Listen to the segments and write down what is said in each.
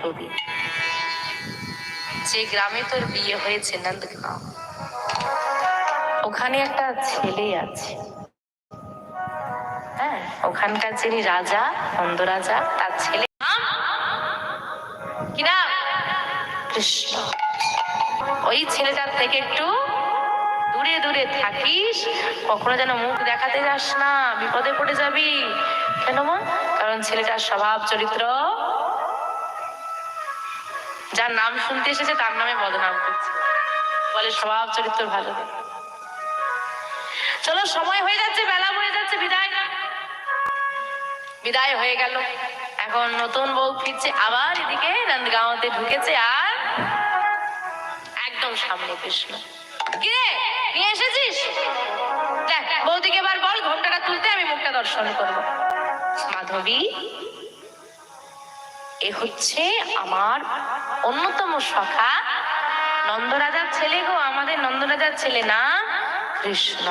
মাধবী যে গ্রামে তোর বিয়ে হয়েছে নন্দগাঁও ওখানে একটা ছেলে আছে। হ্যাঁ ওখানকার যিনি রাজা, নন্দরাজা, তার ছেলে? কি কৃষ্ণ। ওই ছেলেটার থেকে একটু দূরে দূরে থাকিস। কখনো যেন মুখ দেখাতে যাস না, বিপদে পড়ে যাবি। কেন মা? কারণ ছেলেটার স্বভাব চরিত্র যার নাম শুনতে এসেছে, তার নামে বদনাম করছে। বলে স্বভাব চরিত্র ভালো। চলো, সময় হয়ে যাচ্ছে, বেলা পড়ে যাচ্ছে, বিদায়। বিদায় হয়ে গেল। এখন নতুন বউ ফিরছে, আবার এদিকে নন্দগাঁওতে ঢুকেছে, আর একদম সামনে কৃষ্ণ। কিরে নিয়ে এসেছিস? দেখ, বৌদিকে এবার বল ঘন্টাটা তুলতে আমি মুখটা দর্শন করব। মাধবী? এ হচ্ছে আমার অন্যতম সখা নন্দরাজার ছেলে গো, আমাদের নন্দরাজার ছেলে না, কৃষ্ণ।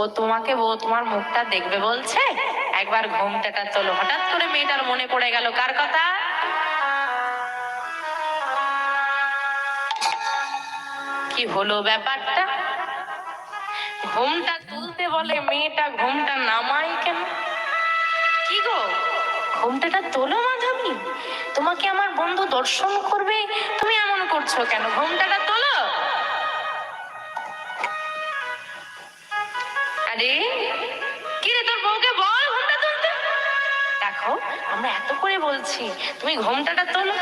ও তোমাকে ও তোমার মুখটা দেখবে বলছে? একবার ঘুমটাটা তোলো হঠাৎ করে মেয়েটার মনে পড়ে গেল, কার কথা? কি হলো ব্যাপারটা? ঘুমটা তুলতে বলে মেয়েটা ঘুমটা নামাই কেন? কি গো? ঘুমটাটা তোলো মাধবী। তোমাকে আমার বন্ধু দর্শন করবে, তুমি এমন করছ কেন? ঘুমটাটা তোলো। আরে, কি রে তোর বউকে বল ঘুমটা তুলতে? দেখো, আমরা এত করে বলছি, তুমি ঘুমটাটা তোলো।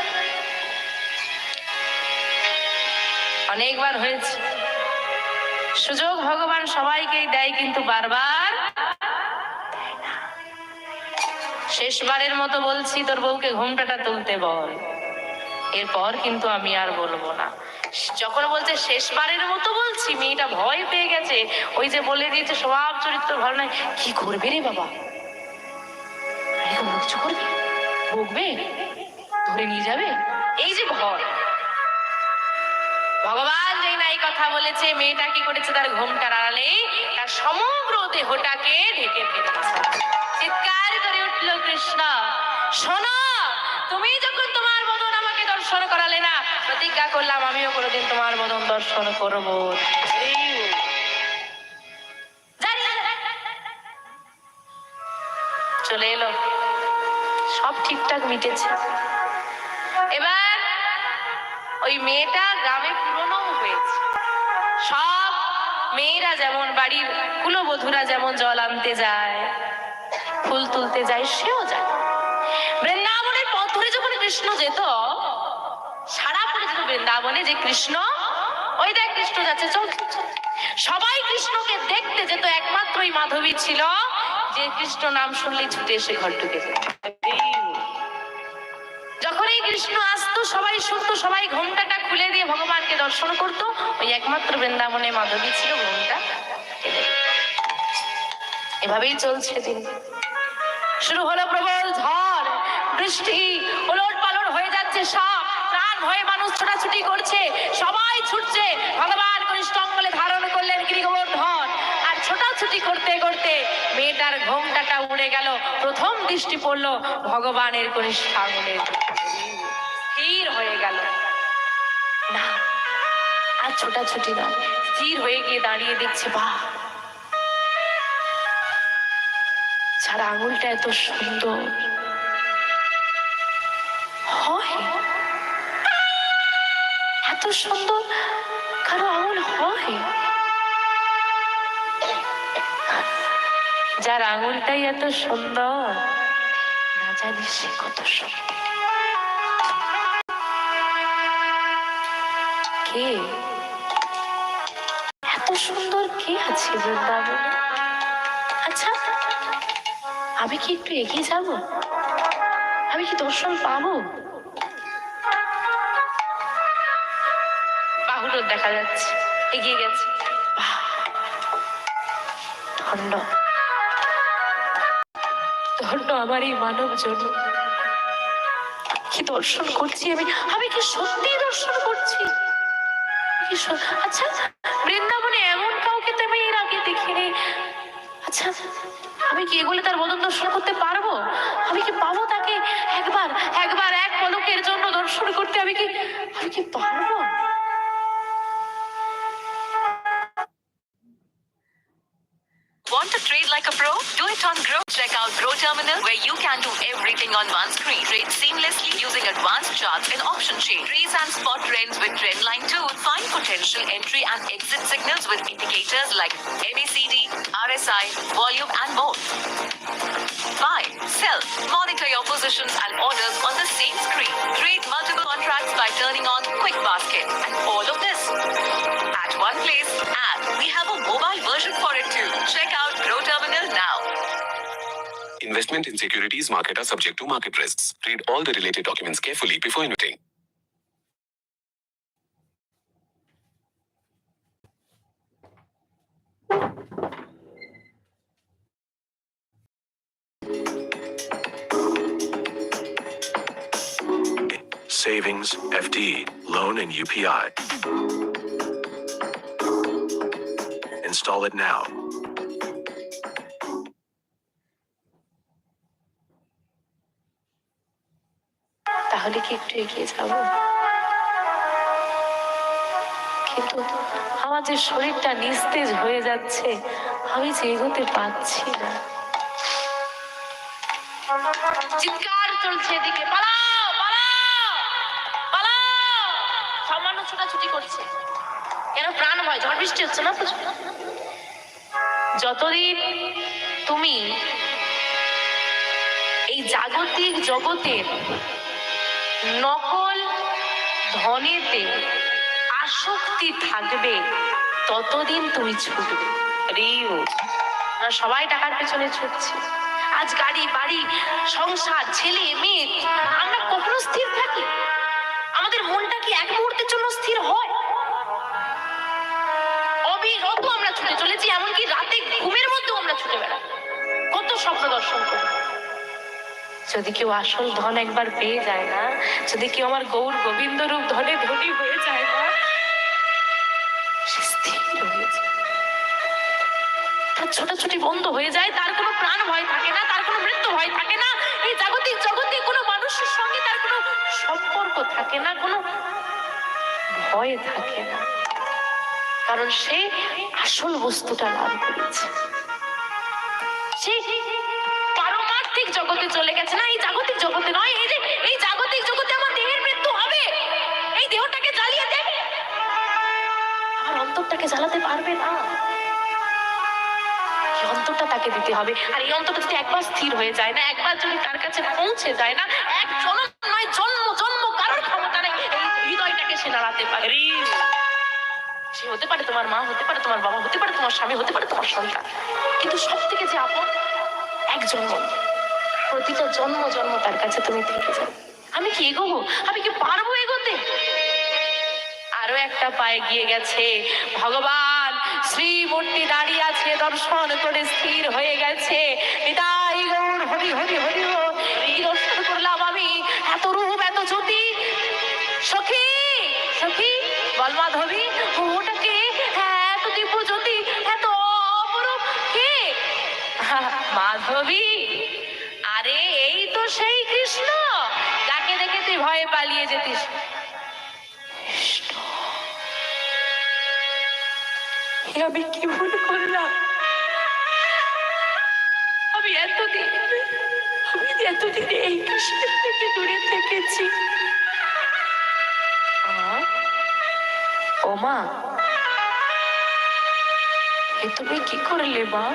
অনেকবার হয়েছে। সুযোগ ভগবান সবাইকেই দেয় কিন্তু বারবার শেষবারের মতো বলছি, তোর বউকে ঘুমটাটা তুলতে বল। এরপর কিন্তু আমি আর বলব না। যখন বলছে শেষবারের মতো বলছি, মেয়েটা ভয় পেয়ে গেছে। ওই যে বলে দিয়েছে, স্বভাব চরিত্র ভালো নয়। কি করবে রে বাবা? কিছু করবে? বকবে? ধরে নিয়ে যাবে? এই যে ভয় ভগবান যেই না এই কথা বলেছে, মেয়েটা কি করেছে? তার ঘুমটার আড়ালে তার সমগ্র দেহটাকে ঢেকে ফেলেছে। চিৎকার করে উঠল কৃষ্ণ, শোনো, তুমি যখন তোমার বদন আমাকে দর্শন করালে না, প্রতিজ্ঞা করলাম আমিও কোনোদিন তোমার বদন দর্শন করব। চলে এলো। সব ঠিকঠাক মিটেছে। এবার ওই মেয়েটা গ্রামে পুরনো হয়েছে। সব মেয়েরা যেমন বাড়ির কুলবধূরা যেমন জল আনতে যায় ফুল তুলতে যায়, সেও যায় বৃন্দাবনের পথ ধরে যখন কৃষ্ণ যেত, সারা পড়ে যেত বৃন্দাবনে যে কৃষ্ণ, ওই দেখ কৃষ্ণ যাচ্ছে। সবাই কৃষ্ণকে দেখতে যেত একমাত্র ওই মাধবী ছিল, যে কৃষ্ণ নাম শুনলেই ছুটে এসে ঘর ঢুকে যখন এই কৃষ্ণ আসতো, সবাই শুনতো, সবাই ঘোমটাটা খুলে দিয়ে ভগবানকে দর্শন করতো, ওই একমাত্র বৃন্দাবনে মাধবী ছিল, ঘোমটা এভাবেই চলছে দিন। শুরু হলো প্রবল ঝড়। বৃষ্টি ওলট পালট হয়ে যাচ্ছে সব প্রাণ ভয়ে মানুষ ছোটাছুটি করছে। সবাই ছুটছে। ভগবান কনিষ্ঠ অঙ্গলে ধারণ করলেন গিরিগোবর্ধন। আর ছোটাছুটি করতে করতে মেয়েটার ঘোমটাটা উড়ে গেল। প্রথম দৃষ্টি পড়ল ভগবানের কনিষ্ঠ আঙ্গুলের স্থির হয়ে গেল। না, আর ছোটাছুটি নয়। স্থির হয়ে গিয়ে দাঁড়িয়ে দেখছে বাহ ছাড়া আঙুলটা এত সুন্দর। হয়? এত সুন্দর কারও আঙুল হয়? যার আঙুলটাই এত সুন্দর, না জানি সে কত সুন্দর কে? এত সুন্দর কে আছে বৃন্দাবনে? আমি কি একটু এগিয়ে যাব? আমি কি দর্শন পাবো? বাহুর দেখা যাচ্ছে, এগিয়ে গেছে! ধন্য। ধন্য আমার এই মানব জন্য। কি দর্শন করছি? আমি আমি কি সত্যি দর্শন করছি? আচ্ছা আচ্ছা আমি কি এগুলো তার বদন দর্শন করতে পারব আমি কি পাবো তাকে একবার একবার এক পলকের জন্য দর্শন করতে আমি কি আমি কি পারব Want to trade like a pro? Do it on Grow. Check out Grow Terminal where you can do everything. On one screen. Trade seamlessly using advanced charts and option chain. Trace and spot trends with Trendline 2. Find potential entry and exit signals with indicators like MACD, RSI, volume and more. Buy, sell, monitor your positions and orders on the same screen. Trade multiple contracts by turning on Quick Basket. And all of this at one place. And we have a mobile version for it too. Check out. Investment in securities market are subject to market risks. Read all the related documents carefully before investing. savings, FD, loan, and UPI. Install it now. তাহলে কি একটু এগিয়ে যাব? কিন্তু আমার যে শরীরটা নিস্তেজ হয়ে যাচ্ছে, আমি যে এগোতে পারছি না। চিৎকার চলছে এদিকে, পালাও পালাও পালাও। সামান্য করছে। কেন প্রাণ ভয় ঝড় বৃষ্টি হচ্ছে না? যতদিন তুমি এই জাগতিক জগতের নকল ধনেতে আসক্তি থাকবে, ততদিন তুমি ছুটবে। রিও, আমরা সবাই টাকার পেছনে ছুটছি। আজ গাড়ি, বাড়ি, সংসার, ছেলে, মেয়ে, আমরা কখনো স্থির থাকি? আমাদের মনটা কি এক মুহূর্তের জন্য স্থির হয়? অবিরত আমরা ছুটে চলেছি, এমনকি রাতে ঘুমের মধ্যেও আমরা ছুটে বেড়াই। কত স্বপ্ন দর্শন করি যদি কেউ আসল ধন একবার পেয়ে যায় না, যদি কেউ আমার গৌর গোবিন্দ রূপ ধনে ধনী হয়ে যায় না তার ছোটাছুটি বন্ধ হয়ে যায়, তার কোনো প্রাণ ভয় থাকে না, তার কোনো মৃত্যু ভয় থাকে না। এই জাগতিক জগতে কোনো মানুষের সঙ্গে তার কোনো সম্পর্ক থাকে না, কোনো ভয় থাকে না। কারণ সে আসল বস্তুটা লাভ করেছে। চলে গেছে না? এই জাগতিক জগতে নয় এই যে এই জাগতিক জগতে আমার দেহের মৃত্যু হবে। এই দেহটাকে জ্বালিয়ে দেবে আমার অন্তরটাকে জ্বালাতে পারবে না। অন্তরটা তাকে দিতে হবে। আর এই অন্তরটা যদি একবার স্থির হয়ে যায় না একবার যদি তার কাছে পৌঁছে যায় না এক জনম নয় জন্ম জন্ম কারোর ক্ষমতা নেই হৃদয়টাকে সে নাড়াতে পারে। সে হতে পারে তোমার মা হতে পারে তোমার বাবা হতে পারে তোমার স্বামী হতে পারে তোমার সন্তান। কিন্তু সব থেকে যে আপন এক জন্ম প্রতিটা জন্ম জন্ম তার কাছে তুমি থেকে যাও। আমি কি এগোবো? আমি কি পারব এগোতে? আরও একটা পায়ে গিয়ে গেছে। ভগবান, শ্রীমূর্তি দাঁড়িয়ে আছে, দর্শন করে স্থির হয়ে গেছে। আমি কি ভুল করলাম? আমি এতদিন আমি এতদিন এই কৃষ্ণের থেকে দূরে থেকেছি। আহ, ও মা এ তুমি কি করলে মা?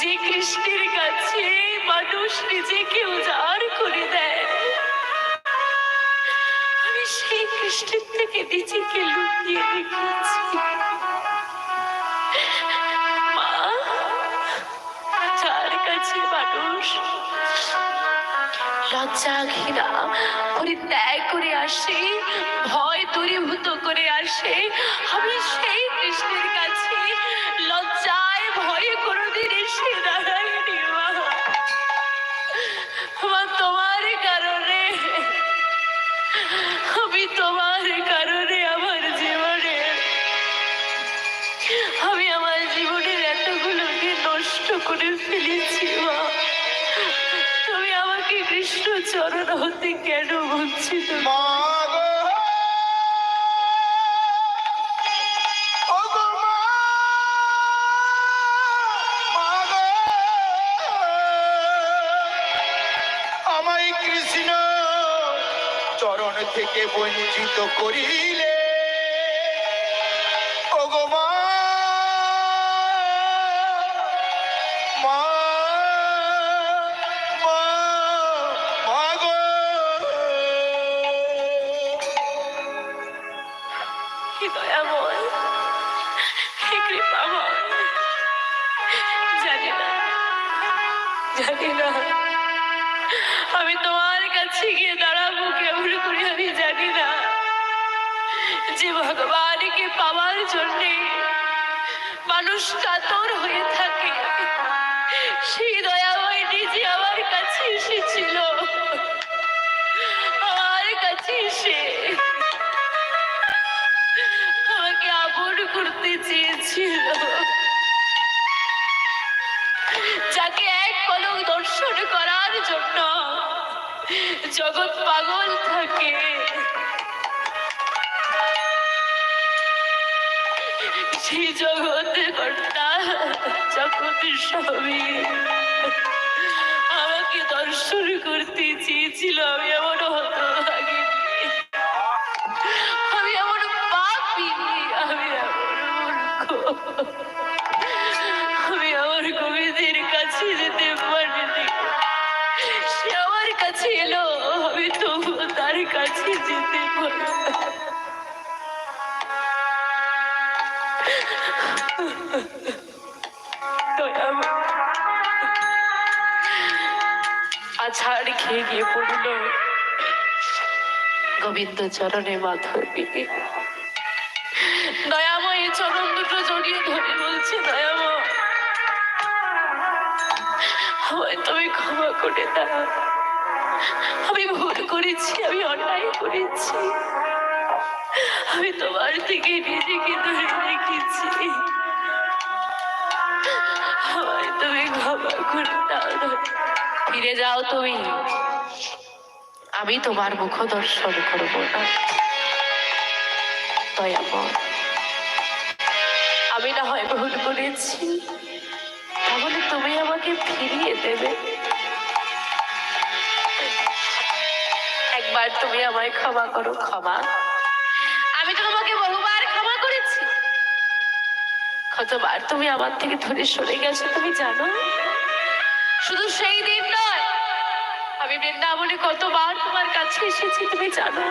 যে কৃষ্ণের কাছে মানুষ নিজেকে উজাড় করে দেয়। আমি সেই কৃষ্ণের থেকে নিজেকে লুকিয়ে রেখেছি। যার কাছে মানুষ লজ্জা ঘৃণা করে আসে, ভয় দূরীভূত করে আসে, আমি সেই কৃষ্ণের কাছে তোমার কারণে আমি তোমার কারণে আমার জীবনে আমি আমার জীবনের এতগুলোকে নষ্ট করে ফেলেছি মা তুমি আমাকে কৃষ্ণ চরণ হতে কেন বঞ্চিত মা বঞ্চিত করিলে, ওগো মা মা মা মা গো। হে দয়াময়, হে কৃপাময়, জানি না জানি না, আমি তোমার কাছে গিয়ে দাঁড়াবো, কেমন করে আমি যে ভগবানকে পাওয়ার জন্যে মানুষ কাতর হয়ে থাকে, সেই দয়াময় নিজে আমার কাছে এসেছিল। আমার কাছে এসে আমাকে আপন করতে চেয়েছিল। যাকে এক পলক দর্শন করার জন্য জগৎ পাগল থাকে। সেই জগতের কর্তা জগতের স্বামী। আমাকে দর্শন করতে চেয়েছিল আমি খেয়ে গিয়ে গোবিন্দ চরণে দয়াময় চরণ দুটো জড়িয়ে ধরে বলছে, দয়াময় তুমি ক্ষমা করে দাও। আমি ভুল করেছি, আমি অন্যায় করেছি। আমি তোমার থেকে নিজেকে ধরে রেখেছি। আমায় তুমি ক্ষমা করে দাও ফিরে যাও তুমি। আমি তোমার মুখ দর্শন করব না। আমি না হয় ভুল করেছি। তাহলে তুমি আমাকে ফিরিয়ে দেবে। একবার তুমি আমায় ক্ষমা করো, ক্ষমা। আমি তো তোমাকে বহুবার ক্ষমা করেছি। কতবার তুমি আমার থেকে ধরে সরে গেছো তুমি জানো? শুধু সেই দিন বৃন্দাবনে কতবার তোমার কাছে এসেছি তুমি জানো?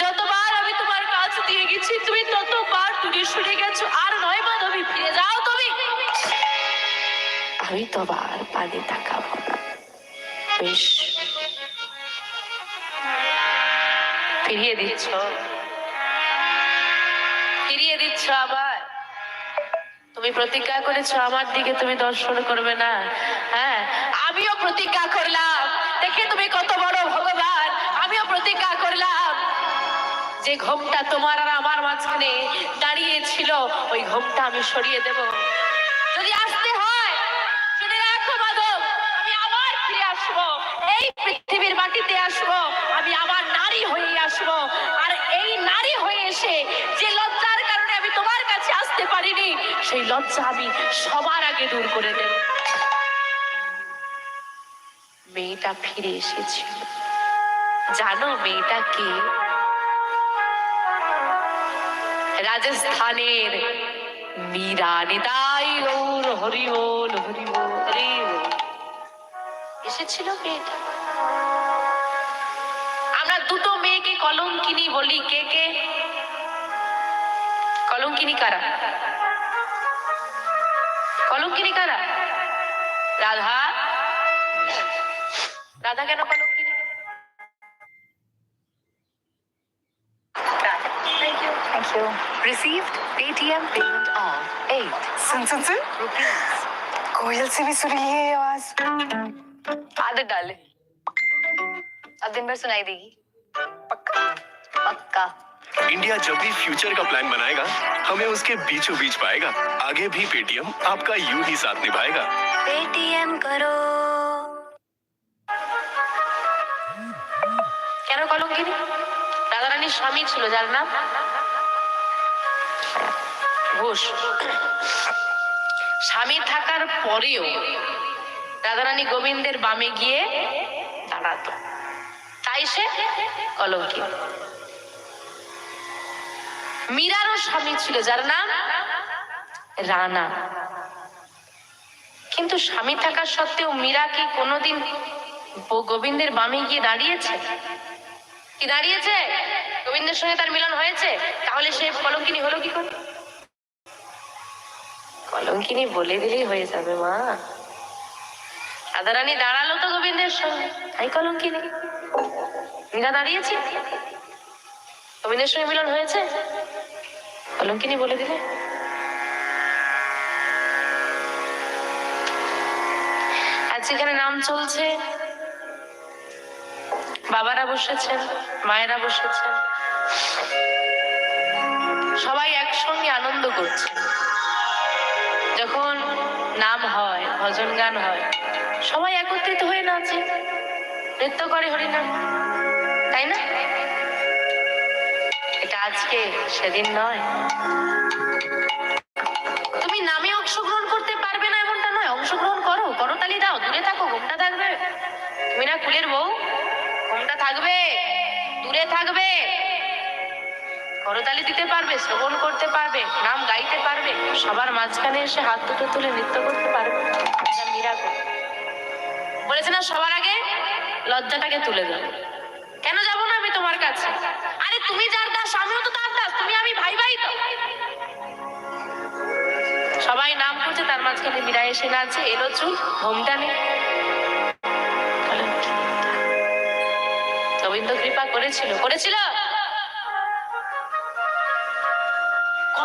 যতবার আমি তোমার কাছ দিয়ে গেছি, তুমি ততবার দূরে সরে গেছো, আর নয় মাধবী ফিরে যাও তুমি। আমি তোমার পানে তাকাবো বেশ। ফিরিয়ে দিচ্ছ? ফিরিয়ে দিচ্ছ আবার? তুমি প্রতিজ্ঞা করেছ আমার দিকে তুমি দর্শন করবে না। হ্যাঁ আমিও প্রতিজ্ঞা করলাম। দেখে তুমি কত বড় ভগবান। আমিও প্রতিজ্ঞা করলাম যে ঘোমটা তোমার আর আমার মাঝখানে দাঁড়িয়ে ছিল, ওই ঘোমটা আমি সরিয়ে দেব। যদি আসতে হয়, শুনে রাখো মাধব, আমি আবার ফিরে আসব। এই পৃথিবীর মাটিতে আসব, আমি আবার নারী হয়ে আসব। আর এই নারী হয়ে এসে যে লজ্জার কারণে আমি তোমার কাছে আসতে পারিনি, সেই লজ্জা আমি সবার আগে দূর করে দেব। মেয়েটা ফিরে এসেছিল জানো মেয়েটা কে? রাজস্থানের মীরা নিতাই গৌর, হরি হরি বল, হরি এসেছিল মেয়েটা। আমরা দুটো মেয়েকে কলঙ্কিনী বলি। কে কে? কলঙ্কিনী কারা? কলঙ্কিনী কারা? রাধা রাধা কেন কলঙ্কিনী Thank you. Thank you. Received Paytm payment of 8 soon soon soon rupees. कोयल से भी सुरीली है ये आवाज आदत डाले अब दिन भर सुनाई देगी पक्का पक्का इंडिया जब भी फ्यूचर का प्लान बनाएगा हमें उसके बीचों बीच पाएगा आगे भी पेटीएम आपका यूं ही साथ निभाएगा पेटीएम करो স্বামী ছিল যার নাম ঘোষ। স্বামী থাকার পরেও রাধারানী গোবিন্দের বামে গিয়ে দাঁড়াতো। তাই সে কলঙ্কিনী মীরারও স্বামী ছিল, যার নাম রানা। কিন্তু স্বামী থাকার সত্ত্বেও মীরা কি কোনোদিন গোবিন্দের বামে গিয়ে দাঁড়িয়েছে? কি দাঁড়িয়েছে? গোবিন্দের সঙ্গে তার মিলন হয়েছে? তাহলে সে কলঙ্কিনী হলো কি করে? কলঙ্কিনী বলে দিলেই হয়ে যাবে, মা। রাধারানী দাঁড়াল তো গোবিন্দের সঙ্গে। তাই কলঙ্কিনী। মীরা দাঁড়িয়েছে? গোবিন্দের সঙ্গে মিলন হয়েছে? কলঙ্কিনী বলে দিলে। আজ এখানে নাম চলছে, বাবারা বসেছেন, মায়েরা বসেছেন। সবাই একসঙ্গে আনন্দ করছেন যখন নাম হয়, ভজন গান হয়, সবাই একত্রিত হয়ে নাচে। নৃত্য করে হরিনাম, তাই না? এটা আজকে, সেদিন নয়। তুমি নামে অংশগ্রহণ করতে পারবে না এমনটা নয়। অংশগ্রহণ করো করতালি দাও, দূরে থাকো, ঘুমটা থাকবে। তুমি না কুলের বউ, ঘুমটা থাকবে। করতালি দিতে পারবে, শ্রবণ করতে পারবে নাম গাইতে পারবে, সবার মাঝখানে এসে হাত দুটো তুলে নৃত্য করতে পারবে। বলেছে না, সবার আগে লজ্জাটাকে তুলে দাও। কেন যাব না আমি তোমার কাছে? আরে তুমি যার দাস, আমিও তো তার দাস, তুমি আমি ভাই ভাই তো। সবাই নাম করছে, তার মাঝখানে মীরা এসে নাচে এলো চুল ঘোমটা নেই। গোবিন্দ কৃপা করেছিল করেছিল?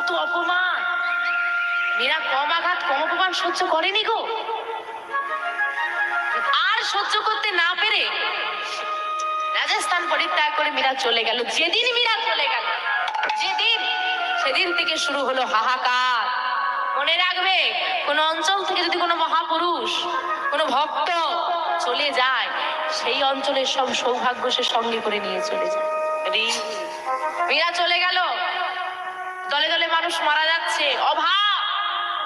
কত অপমান? মীরা কম আঘাত, কম অপমান সহ্য করেনি গো। আর সহ্য করতে না পেরে রাজস্থান পরিত্যাগ করে মীরা চলে গেল। যেদিন মীরা চলে গেল, যেদিন, সেদিন থেকে শুরু হলো হাহাকার। মনে রাখবে, কোন অঞ্চল থেকে যদি কোনো মহাপুরুষ, কোনো ভক্ত চলে যায়, সেই অঞ্চলের সব সৌভাগ্য সে সঙ্গে করে নিয়ে চলে যায়। মীরা চলে মানুষ মারা যাচ্ছে। অভাব।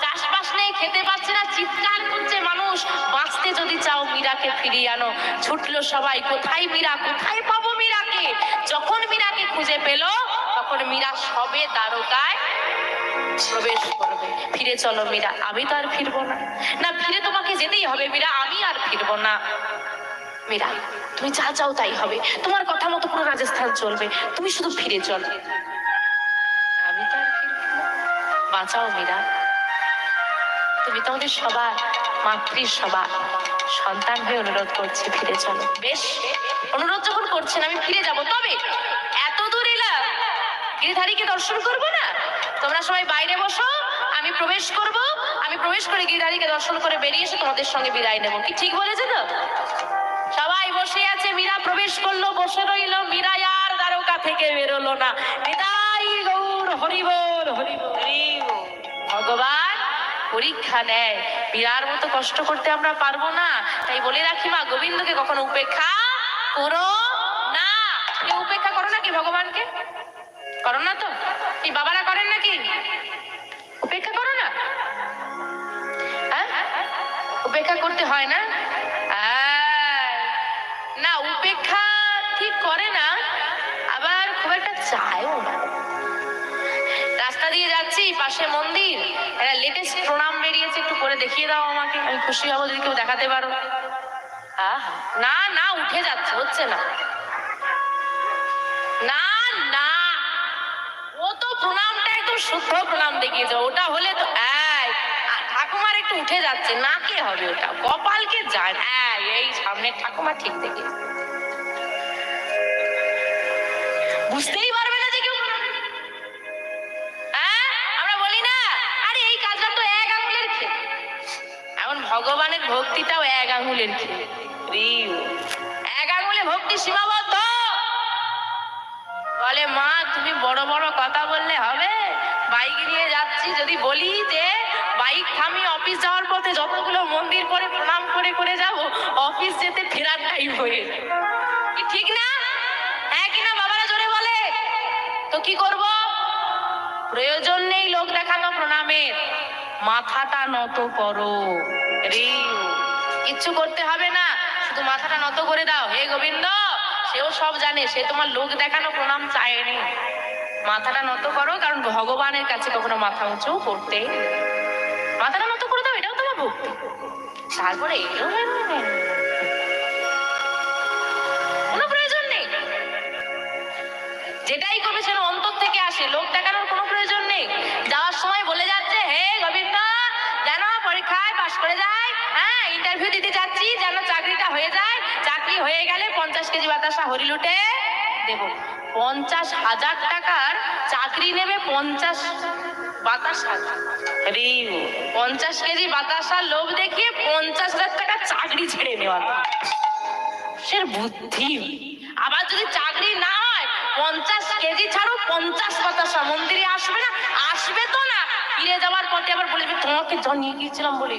চাষবাস নেই, খেতে পাচ্ছে না, চিৎকার করছে মানুষ। বাঁচতে যদি চাও মীরাকে ফিরিয়ে আনো। ছুটলো সবাই, কোথায় মীরা? কোথায় পাবো মীরাকে? যখন মীরাকে খুঁজে পেল, তখন মীরা সবে দ্বারকায় প্রবেশ করবে। ফিরে চলো মীরা, আমি তো আর ফিরবো না। না, ফিরে তোমাকে যেতেই হবে মীরা, আমি আর ফিরবো না। মীরা, তুমি যা চাও তাই হবে। তোমার কথা মতো পুরো রাজস্থান চলবে। তুমি শুধু ফিরে চলো। বাঁচাও মীরা তুমি তোমাদের সবার মাতৃ সবার সন্তান হয়ে অনুরোধ করছি, ফিরে চলো। বেশ, অনুরোধ যখন করছেন, আমি ফিরে যাব। তবে এত দূর এলাম, গিরিধারীকে দর্শন করব না? তোমরা সবাই বাইরে বসো, আমি প্রবেশ করব। আমি প্রবেশ করে গিরিধারীকে দর্শন করে বেরিয়ে এসে তোমাদের সঙ্গে বিদায় নেব। কি ঠিক বলেছে তো? সবাই বসে আছে, মীরা প্রবেশ করল, বসে রইল। মীরা আর দ্বারকা থেকে বেরোলো না। হরিবল। ভগবান পরীক্ষা নেয়। বিরার মতো কষ্ট করতে আমরা পারব না। তাই বলে রাখি মা, গোবিন্দকে কখনো উপেক্ষা করো না। উপেক্ষা করো নাকি ভগবানকে? করো না তো। এই বাবারা করেন নাকি? উপেক্ষা করো না। হ্যাঁ? উপেক্ষা করতে হয় না? পাশে মন্দির? একটা লেটেস্ট প্রণাম বেরিয়েছে একটু করে দেখিয়ে দাও আমাকে। আমি খুশি হব যদি কেউ দেখাতে পারো। না না উঠে যাচ্ছে হচ্ছে না। না না। ও তো প্রণামটা একদম শুদ্ধ প্রণাম দেখিয়েছে। ওটা হলে তো ঠাকুমার একটু উঠে যাচ্ছে। না কে হবে ওটা? কপালকে যায়। এই, সামনের ঠাকুমা ঠিক দেখিয়েছে বুঝতেই ভগবানের ভক্তিটাও এক আঙুলের এক আঙুলে ভক্তি সীমাবদ্ধ। বলে, মা, তুমি বড় বড় কথা বললে হবে। বাইক নিয়ে যাচ্ছি, যদি বলি যে বাইক থামিয়ে অফিস যাওয়ার পথে যতগুলো মন্দির করে প্রণাম করে করে যাব, অফিস যেতে ফেরার টাইম হয়ে ঠিক না? হ্যাঁ কিনা বাবারা জোরে বলে। তো কি করব? প্রয়োজন নেই লোক দেখানো প্রণামের। মাথাটা নত করো। রিউ। কিচ্ছু করতে হবে না। শুধু মাথাটা নত করে দাও। হে গোবিন্দ, সেও সব জানে, সে তোমার লোক দেখানো প্রণাম চায়নি। মাথাটা নত করো, কারণ ভগবানের কাছে কখনো মাথা উঁচু করতে মাথাটা নত করে দাও, এটাও তোমার ভক্তি। তারপরে কোনো প্রয়োজন নেই। যেটাই করবে সেটা অন্তর থেকে আসে, লোক দেখানোর কোনো প্রয়োজন নেই। যাওয়ার সময় বলে যাচ্ছে, হে পাশ করে যায়। হ্যাঁ ইন্টারভিউ দিতে যাচ্ছি, যেন চাকরিটা হয়ে যায়। চাকরি হয়ে গেলে পঞ্চাশ কেজি বাতাসা হরি লুটে দেবো। পঞ্চাশ হাজার টাকার চাকরি নেবে পঞ্চাশ বাতাসা। পঞ্চাশ কেজি বাতাসার লোভ দেখিয়ে পঞ্চাশ হাজার টাকা চাকরি ছেড়ে নেওয়া সে বুদ্ধি। আবার যদি চাকরি না হয়, পঞ্চাশ কেজি ছাড়ো, পঞ্চাশ বাতাসা। মন্দিরে আসবে না? আসবে তো ফিরে যাওয়ার পথে আবার বলবে তোমাকে জানিয়ে গিয়েছিলাম বলে।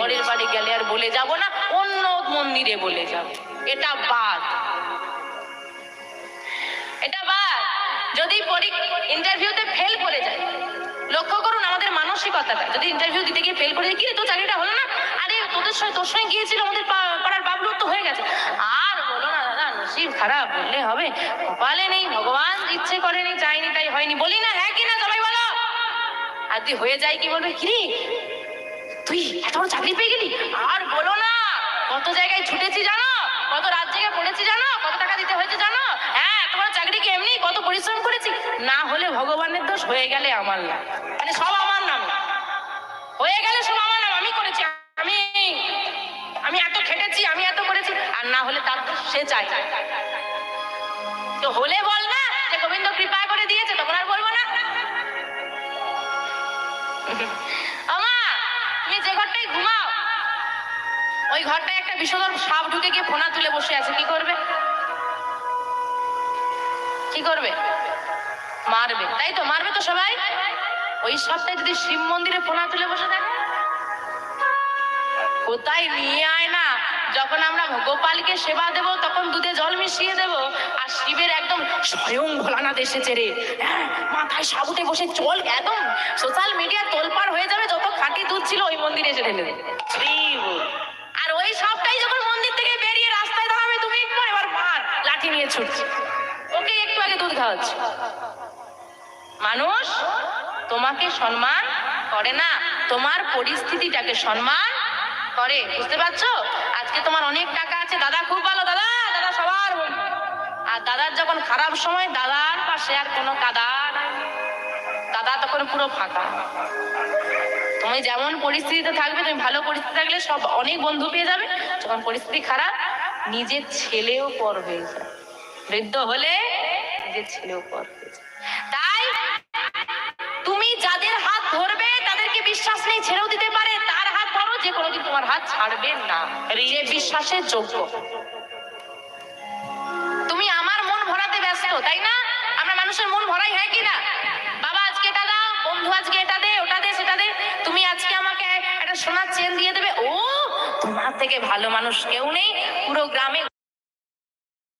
পরের বাড়ি গেলে আর বলে যাব না, অন্য মন্দিরে বলে যাব। এটা বাদ। এটা বাদ। যদি ইন্টারভিউতে ফেল করে যায়, লক্ষ্য করুন আমাদের মানসিকতাটা যদি ইন্টারভিউ দিতে গিয়ে ফেল করে যায় কি রে চাকরিটা হলো না? আরে, তোদের সঙ্গে, তোর সঙ্গে গিয়েছিল আমাদের পাড়ার বাবলু, তো হয়ে গেছে। আর বলো না, দাদা, নসিব খারাপ বললে হবে। কপালে নেই, ভগবান ইচ্ছে করেনি, চাইনি, তাই হয়নি। বলি না হ্যাঁ কি না সবাই বলো। আর তুই হয়ে যায় কি বলবে? কি রে তুই এত বড় চাকরি পেয়ে গেলি? আর বলো না, কত জায়গায় ছুটেছি জানো? কত রাত জেগে পড়েছি জানো? কত টাকা দিতে হয়েছে জানো? হ্যাঁ তোমার চাকরি কি এমনি কত পরিশ্রম করেছি? না হলে ভগবানের দোষ হয়ে গেলে আমার না মানে সব আমার নাম। হয়ে গেলে সব আমার নাম। আমি করেছি, আমি আমি এত খেটেছি, আমি এত করেছি, আর না হলে তার সে তো হলে বল না যে গোবিন্দ কৃপা ওই ঘরটায় একটা বিষধর সাপ ঢুকে গিয়ে ফোনা তুলে বসে আছে কি করবে? কি করবে? মারবে তাই তো? মারবে তো সবাই? ওই সপ্তাহে যদি শিব মন্দিরে ফোনা তুলে বসে থাকে? কোথায় নিয়ে আয় না? যখন আমরা গোপালকে সেবা দেব তখন দুধে জল মিশিয়ে দেব আর শিবের একদম স্বয়ং ভোলানাথ এসেছে রে। হ্যাঁ, মাথায় সাবুতে বসে চল একদম। সোশ্যাল মিডিয়া তোলপার হয়ে যাবে যত খাঁটি দুধ ছিল ওই মন্দিরে এসে ঢেলে দেবে শিব। আর ওই সবটাই যখন মন্দির থেকে বেরিয়ে রাস্তায় দাঁড়াবে তুমি একটু এবার মার লাঠি নিয়ে ছুটছে। ওকে একটু আগে দুধ খাওয়াচ্ছে মানুষ, তোমাকে সম্মান করে না। তোমার পরিস্থিতিটাকে সম্মান করে, বুঝতে পারছ? আজকে তোমার অনেক টাকা আছে। দাদা, খুব ভালো। দাদা দাদা, সবার। আর দাদার যখন খারাপ সময়, দাদার পাশে আর কোনো কাদা দাদা তখন পুরো ফাঁকা। তুমি যেমন পরিস্থিতিতে থাকবে, তুমি ভালো পরিস্থিতি থাকলে সব অনেক বন্ধু পেয়ে যাবে। যখন পরিস্থিতি খারাপ, নিজের ছেলেও পর হয়ে যায় বৃদ্ধ হলে নিজের ছেলেও পর তাই তুমি যাদের হাত ধরবে তাদেরকে বিশ্বাস নেই ছেড়েও দিতে পারে। তার হাত ধরো যে কোনোদিন তোমার হাত ছাড়বে না। যে বিশ্বাসের যোগ্য। তুমি আমার মন ভরাতে ব্যস্ত তাই না? আমরা মানুষের মন ভরাই হয় কি না? বাবা আজকে এটা দাও বন্ধু আজকে এটা দে ওটা দে সেটা দে। তুমি আজকে আমাকে একটা সোনার চেন দিয়ে দেবে। ও তোমার থেকে ভালো মানুষ কেউ নেই পুরো গ্রামে